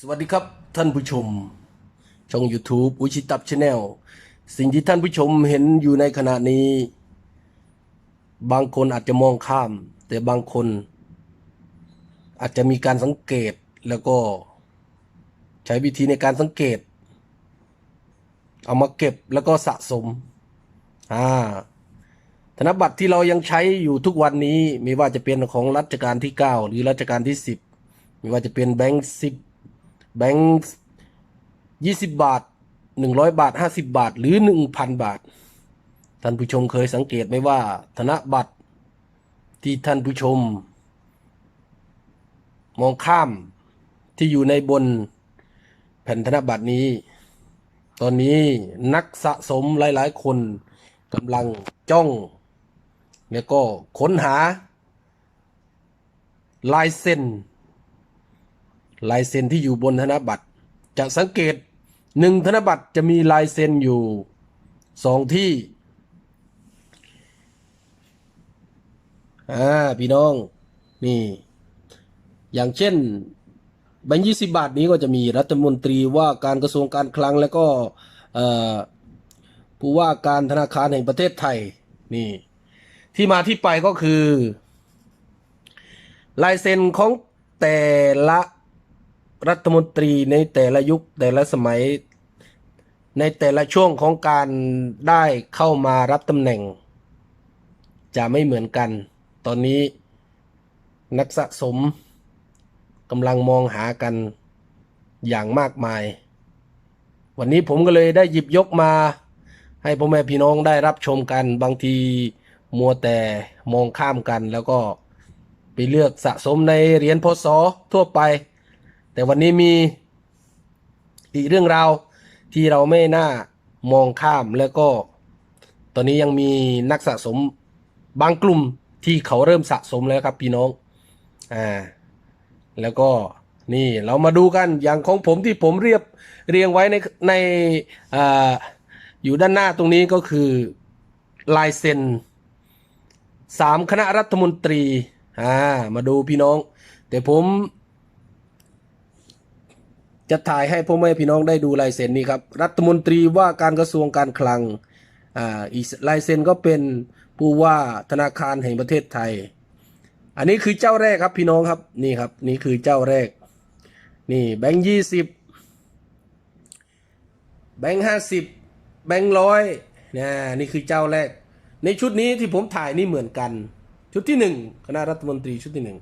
สวัสดีครับท่านผู้ชม ช่อง YouTube อุชิตับชาแนลสิ่งที่ท่านผู้ชมเห็นอยู่ในขณะนี้ บางคนอาจจะมองข้าม แต่บางคน อาจจะมีการสังเกตแล้วก็ ใช้วิธีในการสังเกต เอามาเก็บแล้วก็สะสมอ่าธนบัตรที่เรายังใช้อยู่ทุกวันนี้ไม่ว่าจะเป็นของรัชกาลที่ 9 หรือรัชกาลที่ 10 ไม่ว่าจะเป็นแบงค์สิบ แบงค์ยี่สิบบาทหนึ่งร้อยบาทห้าสิบบาท หรือหนึ่งพันบาท ท่านผู้ชมเคยสังเกตไหมว่า ธนบัตรที่ท่านผู้ชม มองข้ามที่อยู่ในบนแผ่นธนบัตรนี้ ตอนนี้นักสะสมหลาย ๆ คนกำลังจ้อง แล้วก็ค้นหา ลายเซ็น ลายเซ็นที่อยู่บนธนบัตร จะสังเกตหนึ่งธนบัตรจะมีลายเซ็นอยู่สองที่อ่าพี่น้องนี่ อย่างเช่นแบงค์ยี่สิบาทนี้ก็จะมีรัฐมนตรีว่าการกระทรวงการคลังแล้วก็ผู้ว่าการธนาคารแห่งประเทศไทยนี่ ที่มาที่ไปก็คือ ลายเซ็นของแต่ละ รัฐมนตรีในแต่ละยุคแต่ละสมัย ในแต่ละช่วงของการได้เข้ามารับตำแหน่ง จะไม่เหมือนกัน ตอนนี้นักสะสมกำลังมองหากันอย่างมากมาย วันนี้ผมก็เลยได้หยิบยกมา ให้พ่อแม่พี่น้องได้รับชมกันบางทีมัวแต่มองข้ามกันแล้วก็ไปเลือกสะสมในเหรียญพศทั่วไป แต่วันนี้มีอีกเรื่องราวที่เราไม่น่ามองข้ามแล้วก็ ตอนนี้ยังมีนักสะสมบางกลุ่มที่เขาเริ่มสะสมแล้วครับพี่น้องอ่าแล้วก็นี่เรามาดูกันอย่างของผมที่ผมเรียบเรียงไว้ในในอ่าอยู่ด้านหน้าตรงนี้ก็คือลายเซ็นสามคณะรัฐมนตรีอ่ามาดูพี่น้อง แต่ผม จะถ่ายให้พ่อแม่พี่น้องได้ดูลายเซ็นนี้ครับ รัฐมนตรีว่าการกระทรวงการคลังอ่าอีกลายเซ็นก็เป็นผู้ว่าธนาคารแห่งประเทศไทย อันนี้คือเจ้าแรกครับพี่น้องครับนี่ครับนี่คือเจ้าแรก นี่แบงค์ยี่สิบแบงค์ห้าสิบแบงค์ร้อยนะนี่คือเจ้าแรก ในชุดนี้ที่ผมถ่ายนี่เหมือนกัน ชุดที่หนึ่งคณะรัฐมนตรีชุดที่หนึ่ง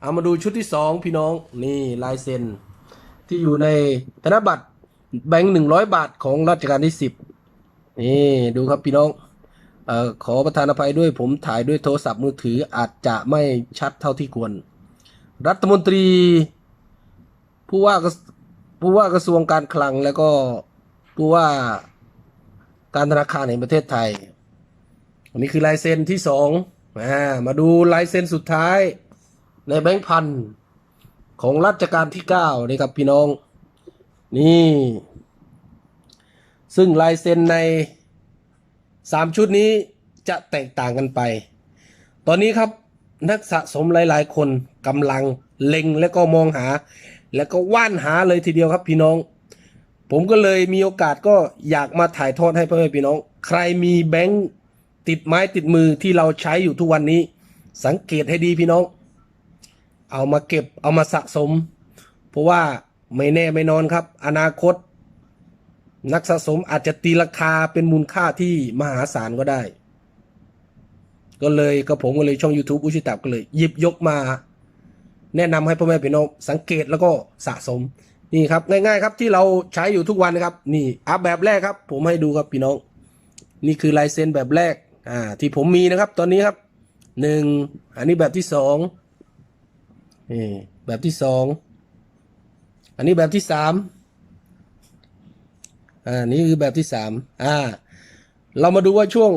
เอามาดูชุดที่สองพี่น้องนี่ลายเซ็น ที่อยู่ในธนบัตรแบงค์หนึ่งร้อยบาทของรัชกาลที่สิบนี่ดูครับพี่น้องเอ่อขอประทานอภัยด้วยผมถ่ายด้วยโทรศัพท์มือถืออาจจะไม่ชัดเท่าที่ควร รัฐมนตรี ผู้ว่ากระผู้ว่ากระทรวงการคลังแล้วก็ผู้ว่าการธนาคารแห่งประเทศไทยอันนี้คือลายเซ็นที่สองมาดูลายเซ็นสุดท้ายในแบงค์พัน ของรัชกาลที่เก้านี่ครับพี่น้อง นี่ ซึ่งลายเซ็นในสามชุดนี้จะแตกต่างกันไป ตอนนี้ครับนักสะสมหลาย ๆ คนกำลังเล็งและก็มองหา แล้วก็ว่านหาเลยทีเดียวครับพี่น้อง ผมก็เลยมีโอกาสก็อยากมาถ่ายทอดให้พ่อแม่พี่น้อง ใครมีแบงค์ติดไม้ติดมือที่เราใช้อยู่ทุกวันนี้ สังเกตให้ดีพี่น้อง เอามาเก็บเอามาสะสม เพราะว่าไม่แน่ไม่นอนครับ อนาคต นักสะสมอาจจะตีราคาเป็นมูลค่าที่มหาศาลก็ได้ ก็เลยก็ผมก็เลยช่อง YouTube อุชิตับก็เลยหยิบยกมา แนะนำให้พ่อแม่พี่น้องสังเกตแล้วก็สะสมนี่ครับง่ายๆครับที่เราใช้อยู่ทุกวันนะครับ นี่อัพแบบแรกครับ ผมให้ดูครับพี่น้อง นี่คือลายเซ็นแบบแรกอ่าที่ผมมีนะครับ ตอนนี้ครับหนึ่งอันนี้แบบที่สอง นี่แบบที่สอง อันนี้แบบที่สามอ่านี่คือแบบที่สามอ่า เรามาดูว่าช่วง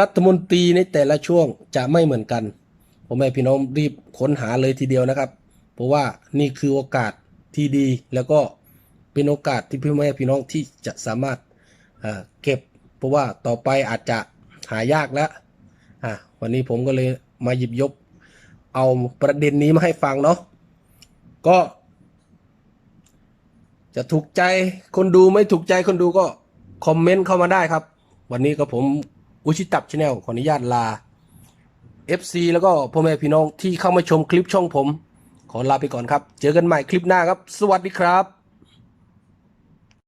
รัฐมนตรีในแต่ละช่วงจะไม่เหมือนกันผมให้พี่น้องรีบค้นหาเลยทีเดียวนะครับ เพราะว่านี่คือโอกาสที่ดีแล้วก็เป็นโอกาสที่พี่แม่พี่น้องที่จะสามารถอ่าเก็บ เพราะว่าต่อไปอาจจะหายากแล้วอ่าวันนี้ผมก็เลยมาหยิบยก เอาประเด็นนี้มาให้ฟังเนาะก็ จะถูกใจคนดูไม่ถูกใจคนดูก็คอมเมนต์เข้ามาได้ครับ วันนี้ก็ผมอุชิตับชาแนลขออนุญาตลา FC แล้วก็พ่อแม่พี่น้องที่เข้ามาชมคลิปช่องผม ขอลาไปก่อนครับ เจอกันใหม่คลิปหน้าครับ สวัสดีครับ